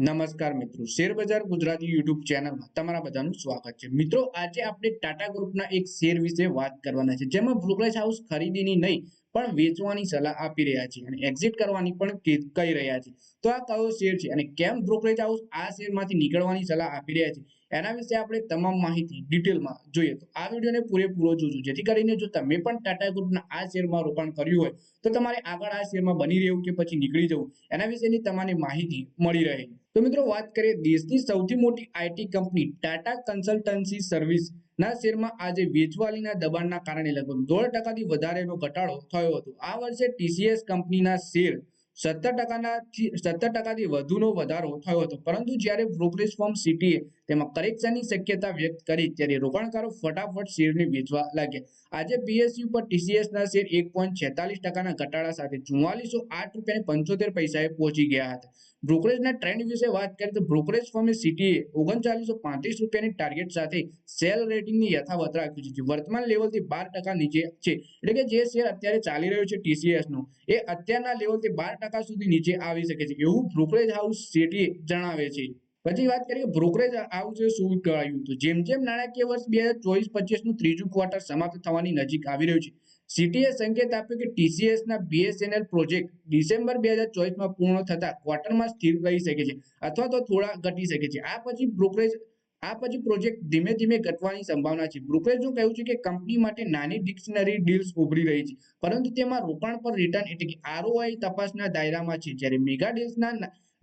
નમસ્કાર મિત્રો. શેરબજાર ગુજરાતી યુટ્યુબ ચેનલમાં તમારા બધાનું સ્વાગત છે. મિત્રો, આજે આપણે ટાટા ગ્રુપના એક શેર વિશે વાત કરવાના છે. જેમાં બ્રોકરેજ હાઉસ ખરીદીની નહીં પણ વેચવાની સલાહ આપી રહ્યા છે અને એક્ઝિટ કરવાની પણ કહી રહ્યા છે. તો આ કયો શેર છે અને કેમ બ્રોકરેજ હાઉસ આ શેરમાંથી નીકળવાની સલાહ આપી રહ્યા છે? એના વિશે આપણે તમામ માહિતી ડિટેલમાં જોઈએ. તો આ વિડીયોને પૂરેપૂરો જોજો. જેથી કરીને જો તમે પણ ટાટા ગ્રુપના આ શેરમાં રોકાણ કર્યું હોય, તો તમારે આગળ આ શેરમાં બની રહેવું કે પછી નીકળી જવું, એના વિશેની તમારી માહિતી મળી રહે. તો મિત્રો વાત કરીએ દેશની સૌથી મોટી IT company Tata consultancy service ના શેરમાં આજે વેચવાલીના દબાણના કારણે લગભગ દોઢ ટકાથી વધારેનો ઘટાડો થયો હતો. આ વર્ષે ટીસીએસ કંપનીના શેર સત્તર ટકાના સત્તર ટકાથી વધુનો વધારો થયો હતો. પરંતુ જ્યારે બ્રોકરેજ ફોર્મ સિટીએ તેમાં કરેક્શનની શક્યતા વ્યક્ત કરી, ત્યારે રોકાણકારો ફટાફટ શેરને વેચવા લાગ્યા. આજે બીએસયુ પર ટીસીએસના શેર એક પોઈન્ટ છેતાલીસ ટકાના ઘટાડા સાથે ચુમ્માલીસો આઠ રૂપિયા પંચોતેર પૈસાએ પહોંચી ગયા હતા. બ્રોકરેજના ટ્રેન્ડ વિશે વાત કરીએ તો બ્રોકરેજ ફોર્મે સિટીએ ઓગણચાલીસો પાંત્રીસ રૂપિયાની ટાર્ગેટ સાથે સેલ રેટિંગની યથાવત રાખ્યું છે, જે વર્તમાન લેવલથી બાર ટકા નીચે છે. એટલે કે જે શેર અત્યારે ચાલી રહ્યો છે ટીસીએસનો, એ અત્યારના લેવલથી બાર ટકા સુધી નીચે આવી શકે છે. એવું બ્રોકરેજ હાઉસ સેટીએ જણાવે છે. પછી વાત કરીએ બ્રોકરેજ હાઉસે શું કહ્યું હતું જેમ જેમ નાણાકીય વર્ષ બે હજાર ચોવીસ પચીસનું ત્રીજું ક્વાર્ટર સમાપ્ત થવાની નજીક આવી રહ્યું છે. સિટીએ સંકેત આપ્યો કે ટીસીએસના BSNL પ્રોજેક્ટ ડિસેમ્બર બે હજાર ચોવીસમાં પૂર્ણ થતા ક્વાર્ટરમાં સ્થિર રહી શકે છે અથવા તો થોડા ઘટી શકે છે. આ પછી બ્રોકરેજ આ પછી પ્રોજેક્ટ ધીમે ધીમે ઘટવાની સંભાવના છે. બ્રોકરેજનું કહ્યું છે કે કંપની માટે નાની ડિક્શનરી ડીલ્સ ઉભરી રહી છે, પરંતુ તેમાં રોકાણ પર રિટર્ન એટલે કે આરઓઆઈ તપાસના દાયરામાં છે. જ્યારે મેગા ડીલ્સના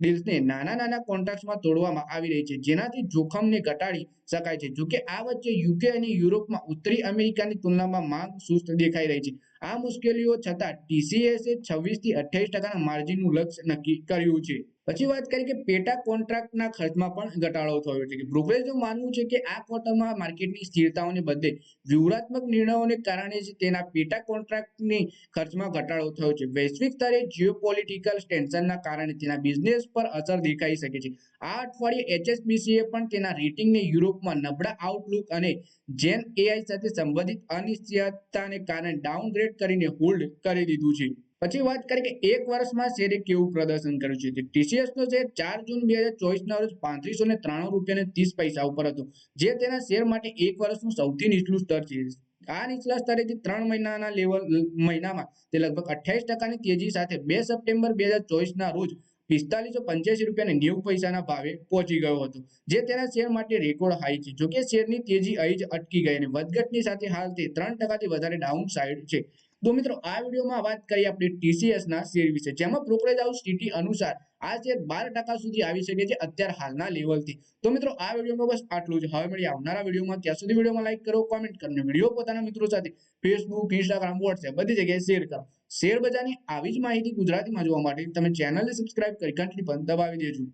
ડીલ્સને નાના નાના કોન્ટ્રાક્ટમાં તોડવામાં આવી રહી છે, જેનાથી જોખમને ઘટાડી શકાય છે. જોકે આ વચ્ચે યુકે અને યુરોપમાં ઉત્તરી અમેરિકાની તુલનામાં માંગ સુસ્ત દેખાઈ રહી છે. આ મુશ્કેલીઓ છતાં ટીસીએસે છવ્વીસથી અઠ્યાવીસ ટકાના માર્જિનનું લક્ષ્ય નક્કી કર્યું છે. પછી વાત કરીએ કે પેટા કોન્ટ્રાક્ટના ખર્ચમાં પણ ઘટાડો થયો છે કે બ્રોકરેજનું માનવું છે કે આ ક્વાર્ટરમાં માર્કેટની સ્થિરતાઓને બદલે વ્યૂહાત્મક નિર્ણયોને કારણે જ તેના પેટા કોન્ટ્રાક્ટની ખર્ચમાં ઘટાડો થયો છે. વૈશ્વિક સ્તરે જીઓપોલિટિકલ ટેન્શનના કારણે તેના બિઝનેસ પર અસર દેખાઈ શકે છે. આ અઠવાડિયે એચએસબીસીએ પણ તેના રેટિંગને યુરોપમાં નબળા આઉટલુક અને જેન એઆઈ સાથે સંબંધિત અનિશ્ચિતતાને કારણે ડાઉનગ્રેડ કરીને હોલ્ડ કરી દીધું છે. પછી વાત કરીએ કે એક વર્ષમાં શેરે કેવું પ્રદર્શન કર્યું છે? ટીસીએસ નો છે, ચાર જૂન બે હજાર ચોવીસ ના રોજ પાંત્રીસો ને ત્રાણું રૂપિયા ને ત્રીસ પૈસા ઉપર હતો. જે તેના શેર માટે એક વર્ષનું સૌથી નીચલું સ્તર છે. આ નીચલા સ્તરેથી ત્રણ મહિનાના લેવલ, મહિનામાં તે લગભગ અઠ્યાવીસ ટકાની તેજી સાથે બે સપ્ટેમ્બર બે હજાર ચોવીસ ના રોજ પિસ્તાલીસો પંચ્યાસી રૂપિયા ને નેવું પૈસાના ભાવે પહોંચી ગયો હતો. જે તેના શેર માટે રેકોર્ડ હાઈ છે. જોકે શેરની તેજી અહીં જ અટકી ગઈ અને વધઘટની સાથે હાલ તે ત્રણ ટકાથી વધારે ડાઉન સાઇડ છે. તો મિત્રો, આ વિડીયોમાં વાત કરી આપણે ટીસીએસના શેર વિશે. જેમાં બ્રોકરેજ હાઉસ ટીટી અનુસાર આ શેર બાર ટકા સુધી આવી શકે છે અત્યારે હાલના લેવલથી તો મિત્રો, આ વિડીયોમાં બસ આટલું જ. હવે મળીએ આવનારા વિડીયોમાં. ત્યાં સુધી વિડીયોમાં લાઈક કરો કોમેન્ટ કરો વીડિયો પોતાના મિત્રો સાથે ફેસબુક ઇન્સ્ટાગ્રામ વોટ્સએપ બધી જગ્યાએ શેર કરો. શેર બજારની આવી જ માહિતી ગુજરાતીમાં જોવા માટે તમે ચેનલને સબસ્ક્રાઇબ કરી ઘંટડી પણ દબાવી દેજો.